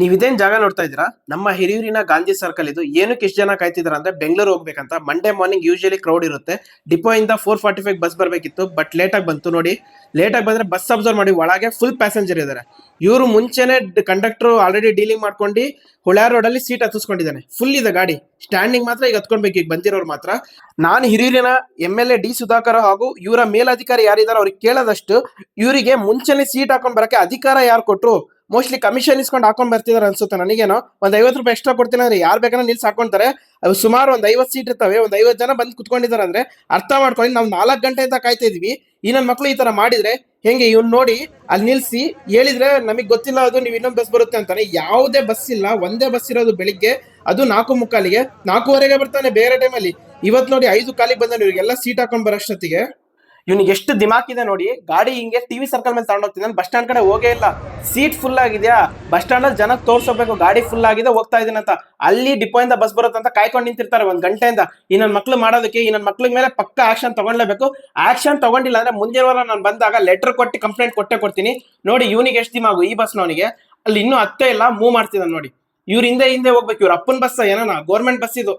ನೀವ್ ಇದೇನ್ ಜಾಗ ನೋಡ್ತಾ ಇದ್ದೀರಾ? ನಮ್ಮ ಹಿರಿಯೂರಿನ ಗಾಂಧಿ ಸರ್ಕಲ್ ಇದು. ಏನಕ್ಕೆ ಎಷ್ಟು ಜನ ಕಾಯ್ತಿದಾರ ಅಂದ್ರೆ ಬೆಂಗಳೂರು ಹೋಗ್ಬೇಕಂತ. ಮಂಡೇ ಮಾರ್ನಿಂಗ್ ಯೂಶಲಿ ಕ್ರೌಡ್ ಇರುತ್ತೆ. ಡಿಪೋ ಇಂದ ಫೋರ್ ಫಾರ್ಟಿ ಫೈವ್ ಬಸ್ ಬರ್ಬೇಕಿತ್ತು ಬಟ್ ಲೇಟ್ ಆಗಿ ಬಂತು ನೋಡಿ. ಲೇಟ್ ಆಗಿ ಬಂದ್ರೆ ಬಸ್ ಅಬ್ಸರ್ವ್ ಮಾಡಿ, ಒಳಗೆ ಫುಲ್ ಪ್ಯಾಸೆಂಜರ್ ಇದಾರೆ. ಇವರು ಮುಂಚೆನೆ ಕಂಡಕ್ಟರ್ ಆಲ್ರೆಡಿ ಡೀಲಿಂಗ್ ಮಾಡ್ಕೊಂಡು, ಹುಳ್ಯಾರ್ ರೋಡ್ ಅಲ್ಲಿ ಸೀಟ್ ಹತ್ತಿಸ್ಕೊಂಡಿದ್ದಾನೆ. ಫುಲ್ ಇದೆ ಗಾಡಿ. ಸ್ಟ್ಯಾಂಡಿಂಗ್ ಮಾತ್ರ ಈಗ ಹತ್ಕೊಳ್ಬೇಕು, ಈಗ ಬಂದಿರೋರು ಮಾತ್ರ. ನಾನು ಹಿರಿಯೂರಿನ M L A D Sudhakar ಹಾಗೂ ಇವರ ಮೇಲಧಿಕಾರಿ ಯಾರಿದಾರೋ ಅವ್ರಿಗೆ ಕೇಳದಷ್ಟು, ಇವರಿಗೆ ಮುಂಚೆನೆ ಸೀಟ್ ಹಾಕೊಂಡ್ ಬರಕ್ಕೆ ಅಧಿಕಾರ ಯಾರು ಕೊಟ್ರು? ಮೋಸ್ಟ್ಲಿ ಕಮಿಷನ್ ಇಸ್ಕೊಂಡು ಹಾಕೊಂಡ್ ಬರ್ತಿದಾರೆ ಅನ್ಸುತ್ತೆ ನನಗೇನೋ. ಒಂದ್ ಐವತ್ತು ರೂಪಾಯಿ ಎಕ್ಸ್ಟ್ರಾ ಕೊಡ್ತೀನಿ ಅಂದ್ರೆ ಯಾರು ಬೇಕಾದ್ರೆ ನಿಲ್ಸಿ ಹಾಕೊಂತಾರೆ. ಅವು ಸುಮಾರು ಒಂದ್ ಐವತ್ತು ಸೀಟ್ ಇರ್ತವೆ. ಒಂದ್ ಐವತ್ತು ಜನ ಬಂದು ಕುತ್ಕೊಂಡಿದ್ದಾರೆ ಅಂದ್ರೆ ಅರ್ಥ ಮಾಡ್ಕೊಂಡು ನಾವು ನಾಲ್ಕು ಗಂಟೆಯಿಂದ ಕಾಯ್ತಾ ಇದೀವಿ. ಈ ಮಕ್ಳು ಈ ತರ ಮಾಡಿದ್ರೆ ಹೆಂಗೆ ಇವ್ನು ನೋಡಿ ಅಲ್ಲಿ ನಿಲ್ಸಿ ಹೇಳಿದ್ರೆ ನಮಗೆ ಗೊತ್ತಿಲ್ಲ ಅದು ನೀವು ಇನ್ನೊಂದು ಬಸ್ ಬರುತ್ತೆ ಅಂತಾನೆ. ಯಾವುದೇ ಬಸ್ ಇಲ್ಲ, ಒಂದೇ ಬಸ್ ಇರೋದು ಬೆಳಿಗ್ಗೆ, ಅದು ನಾಲ್ಕು ಮುಕ್ಕಾಲಿಗೆ ನಾಲ್ಕೂವರೆಗೆ ಬರ್ತಾನೆ ಬೇರೆ ಟೈಮಲ್ಲಿ ಇವತ್ತು ನೋಡಿ ಐದು ಕಾಲಿಗೆ ಬಂದಾನೆ, ಇವ್ರಿಗೆಲ್ಲ ಸೀಟ್ ಹಾಕೊಂಡ್ ಬರೋಷ್ಟೊತ್ತಿಗೆ ಇವ್ನಿಗೆ ಎಷ್ಟು ದಿಮಾಕ್ ಇದೆ ನೋಡಿ, ಗಾಡಿ ಹಿಂಗೆ ಟಿವಿ ಸರ್ಕಲ್ ಮೇಲೆ ತಗೊಂಡೋಗ್ತೀನಿ ಬಸ್ ಸ್ಟ್ಯಾಂಡ್ ಕಡೆ ಹೋಗೇ ಇಲ್ಲ. ಸೀಟ್ ಫುಲ್ ಆಗಿದ್ಯಾ? ಬಸ್ ಸ್ಟ್ಯಾಂಡ್ ಅಲ್ಲಿ ಜನಕ್ಕೆ ತೋರ್ಸೋಬೇಕು ಗಾಡಿ ಫುಲ್ ಆಗಿದೆ, ಹೋಗ್ತಾ ಇದೀನಿ ಅಂತ. ಅಲ್ಲಿ ಡಿಪೋ ಇಂದ ಬಸ್ ಅಂತ ಕಾಯ್ಕೊಂಡು ನಿಂತಿರ್ತಾರೆ ಒಂದ್ ಗಂಟೆಯಿಂದ. ಈ ನನ್ನ ಮಕ್ಳು ಮಾಡೋದಕ್ಕೆ, ಈ ನನ್ನ ಮಕ್ಳ ಮೇಲೆ ಪಕ್ಕ ಆಕ್ಷನ್ ತಗೊಳ್ಲೇಬೇಕು ಆಕ್ಷನ್ ತಗೊಂಡಿಲ್ಲ ಅಂದ್ರೆ ಮುಂದಿನ ವಾರ ನಾನು ಬಂದಾಗ ಲೆಟರ್ ಕೊಟ್ಟು ಕಂಪ್ಲೇಂಟ್ ಕೊಟ್ಟೆ ಕೊಡ್ತೀನಿ. ನೋಡಿ, ಇವನಿಗೆ ಎಷ್ಟು ದಿಮಾಗು ಈ ಬಸ್ನವನಿಗೆ ಅಲ್ಲಿ ಇನ್ನೂ ಹತ್ತೇ ಇಲ್ಲ ಮೂವ್ ಮಾಡ್ತಿದ್ದಾನೆ ನೋಡಿ. ಇವ್ರ ಹಿಂದೆ ಹಿಂದೆ ಹೋಗ್ಬೇಕು, ಇವ್ರ ಅಪ್ಪನ ಬಸ್ ಏನೋ ಗೌರ್ಮೆಂಟ್ ಬಸ್ ಇದು.